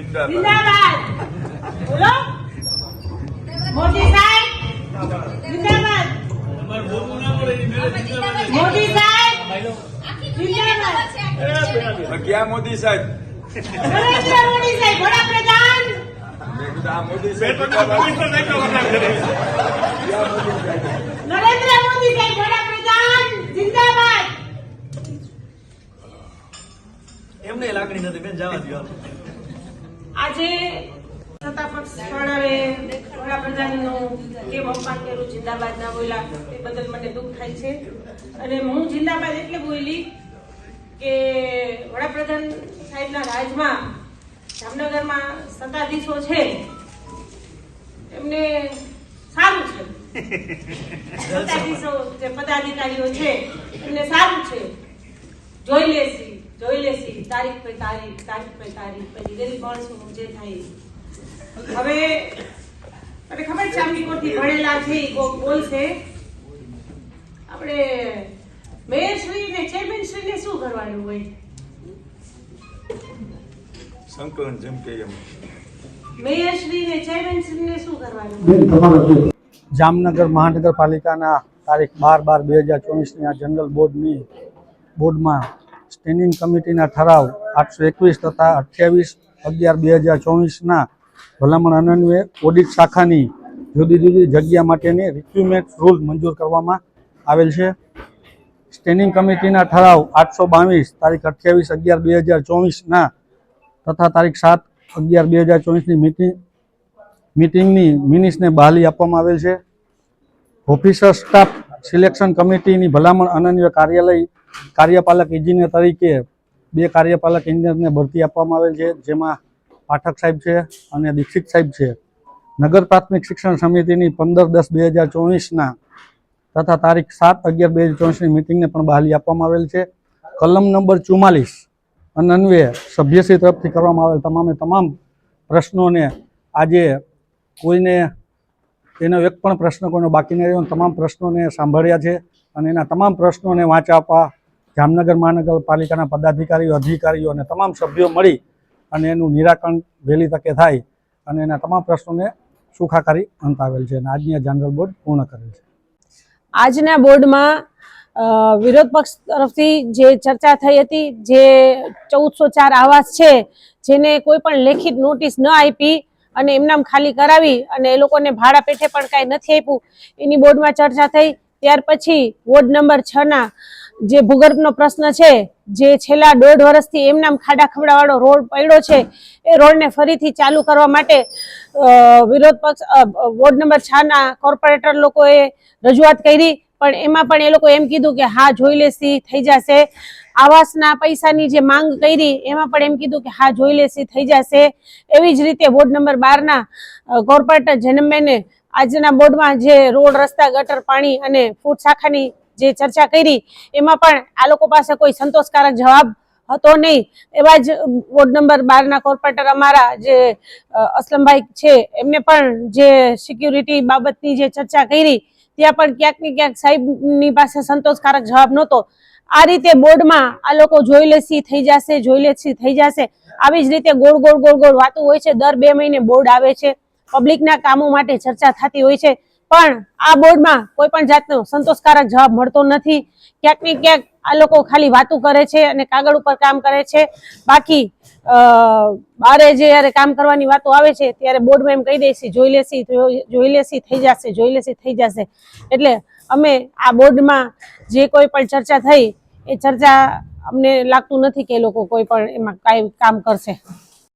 જિંદાબાદ. બોલો. મોદી સાહેબ જિંદાબાદ. મોદી સાહેબ જિંદાબાદ. ક્યાં મોદી સાહેબ? નરેન્દ્ર મોદી સાહેબ વડાપ્રધાન. મેં કીધું આ મોદી સાહેબ નરેન્દ્ર મોદી સાહેબ વડાપ્રધાન. જિંદાબાદ. એમને લાગણી નથી બેન જવા દો આજે સત્તા પક્ષ વાળાએ વડાપ્રધાનનો કેમ અપમાન કર્યું જિંદાબાદ ના બોલ્યા એ બદલ મને દુઃખ થાય છે. અને હું જિંદાબાદ એટલે બોલી કે વડાપ્રધાન સાહેબના રાજમાં જામનગરમાં સત્તાધીશો છે. એમને સારું છે. સત્તાધીશો જે પદાધિકારીઓ છે, એમને સારું છે. જોઈ લેશી, જોઈ લેસી તારીખ પે તારીખ તારીખ પે તારીખ પછી ગરીબ માણસનું જે થાય. હવે મને ખબર છે આમની કોઈથી ભણેલા છે એ કોક બોલશે આપણે મેયરશ્રી ને ચેરમેનશ્રી ને શું કરવાનું હોય? સંકલન જેમ કે એમ. મેયરશ્રી ને ચેરમેનશ્રી ને શું? કરવાનું જામનગર મહાનગરપાલિકાના તારીખ બાર બાર બે હજાર ચોવીસની આ જનરલ બોર્ડની બોર્ડમાં સ્ટેન્ડિંગ કમિટીના ઠરાવ આઠસો એકવીસ તથા અઠ્યાવીસ અગિયાર બે હજાર ચોવીસના ભલામણ અનન્વયે ઓડિટ શાખાની જુદી જુદી જગ્યા માટેની રિક્યુમેન્ટ રૂલ મંજૂર કરવામાં આવેલ છે. સ્ટેન્ડિંગ કમિટીના ઠરાવ આઠસો બાવીસ તારીખ અઠ્યાવીસ અગિયાર બે હજાર ચોવીસના તથા તારીખ સાત અગિયાર બે હજાર ચોવીસની મિટિંગ મિટિંગની મિનિટ્સને બહાલી આપવામાં આવેલ છે. ઓફિસર સ્ટાફ સિલેક્શન કમિટીની ભલામણ અનન્ય કાર્યાલય કાર્યપાલક ઇજનેર તરીકે બે કાર્યપાલક ઇજનેરને ભરતી આપવામાં આવેલ છે, જેમાં પાઠક સાહેબ છે અને દીક્ષિત સાહેબ છે. નગર પ્રાથમિક શિક્ષણ સમિતિની પંદર દસ બે હજાર ચોવીસના તથા તારીખ સાત અગિયાર બે હજાર ચોવીસની મિટિંગને પણ બહાલી આપવામાં આવેલ છે. કલમ નંબર ચુમ્માલીસ અન્વયે સભ્યશ્રી તરફથી કરવામાં આવેલ તમામે તમામ પ્રશ્નોને આજે કોઈને એનો એક પણ પ્રશ્ન કોઈનો બાકી નહીં રહ્યો તમામ પ્રશ્નોને સાંભળ્યા છે અને એના તમામ પ્રશ્નોને વાંચા આપવા જામનગર મહાનગરપાલિકાના પદાધિકારીઓ, અધિકારીઓ અને તમામ સભ્યો મળી અને એનું નિરાકરણ વહેલી તકે થાય અને એના તમામ પ્રશ્નોને સુખાકારી અંત આવેલ છે અને આજની જનરલ બોર્ડ પૂર્ણ કરેલ છે. આજના બોર્ડમાં વિરોધ પક્ષ તરફથી જે ચર્ચા થઈ હતી, જે ચૌદસો ચાર આવાસ છે, જેને કોઈ પણ લેખિત નોટિસ ન આપી અને એમનામ ખાલી કરાવી અને એ લોકોને ભાડા પેઠે પણ કાંઈ નથી આપ્યું, એની બોર્ડમાં ચર્ચા થઈ. ત્યાર પછી વોર્ડ નંબર છ ના જે ભૂગર્ભનો પ્રશ્ન છે, જે છેલ્લા દોઢ વર્ષથી એમનામ ખાડા ખવડાવાળો રોડ પડ્યો છે, એ રોડને ફરીથી ચાલુ કરવા માટે વિરોધ પક્ષ વોર્ડ નંબર છ કોર્પોરેટર લોકોએ રજૂઆત કરી, પણ એમાં પણ એ લોકો એમ કીધું કે હા, જોઈ લેશી, થઈ જશે. આવાસના પૈસાની જે માંગ કરી, એમાં પણ એમ કીધું કે હા, જોઈ લેશી, થઈ જશે. એવી જ રીતે વોર્ડ નંબર બારના કોર્પોરેટર જનમેને આજના બોર્ડમાં જે રોડ, રસ્તા, ગટર, પાણી અને ફૂડ શાખાની જે ચર્ચા કરી, એમાં પણ આ લોકો પાસે કોઈ સંતોષકારક જવાબ હતો નહીં. એવા જ વોર્ડ નંબર બારના કોર્પોરેટર અમારા જે અસલમભાઈ છે, એમને પણ જે સિક્યુરિટી બાબતની જે ચર્ચા કરી, ત્યાં પણ ક્યાંક ને ક્યાંક સાહેબની પાસે સંતોષકારક જવાબ નહોતો. આ રીતે બોર્ડમાં આ લોકો જોઈ લેસી થઈ જશે જોઈ લેસી થઈ જશે. આવી જ રીતે ગોળ ગોળ ગોળ ગોળ વાતો હોય છે. દર બે મહિને બોર્ડ આવે છે. પબ્લિકના કામો માટે ચર્ચા થતી હોય છે. પણ આ બોર્ડમાં કોઈ પણ જાતનો સંતોષકારક જવાબ મળતો નથી. ક્યાંક ને ક્યાંક આ લોકો ખાલી વાતો કરે છે અને કાગળ ઉપર કામ કરે છે. બાકી બારે જ્યારે કામ કરવાની વાતો આવે છે, ત્યારે બોર્ડમાં એમ કહી દઈશી જોઈ લેસી જોઈ લેસી થઈ જશે, જોઈ લેસી થઈ જશે. એટલે અમે આ બોર્ડમાં જે કોઈ પણ ચર્ચા થઈ, એ ચર્ચા અમને લાગતું નથી કે એ લોકો કોઈ પણ એમાં કાંઈ કામ કરશે.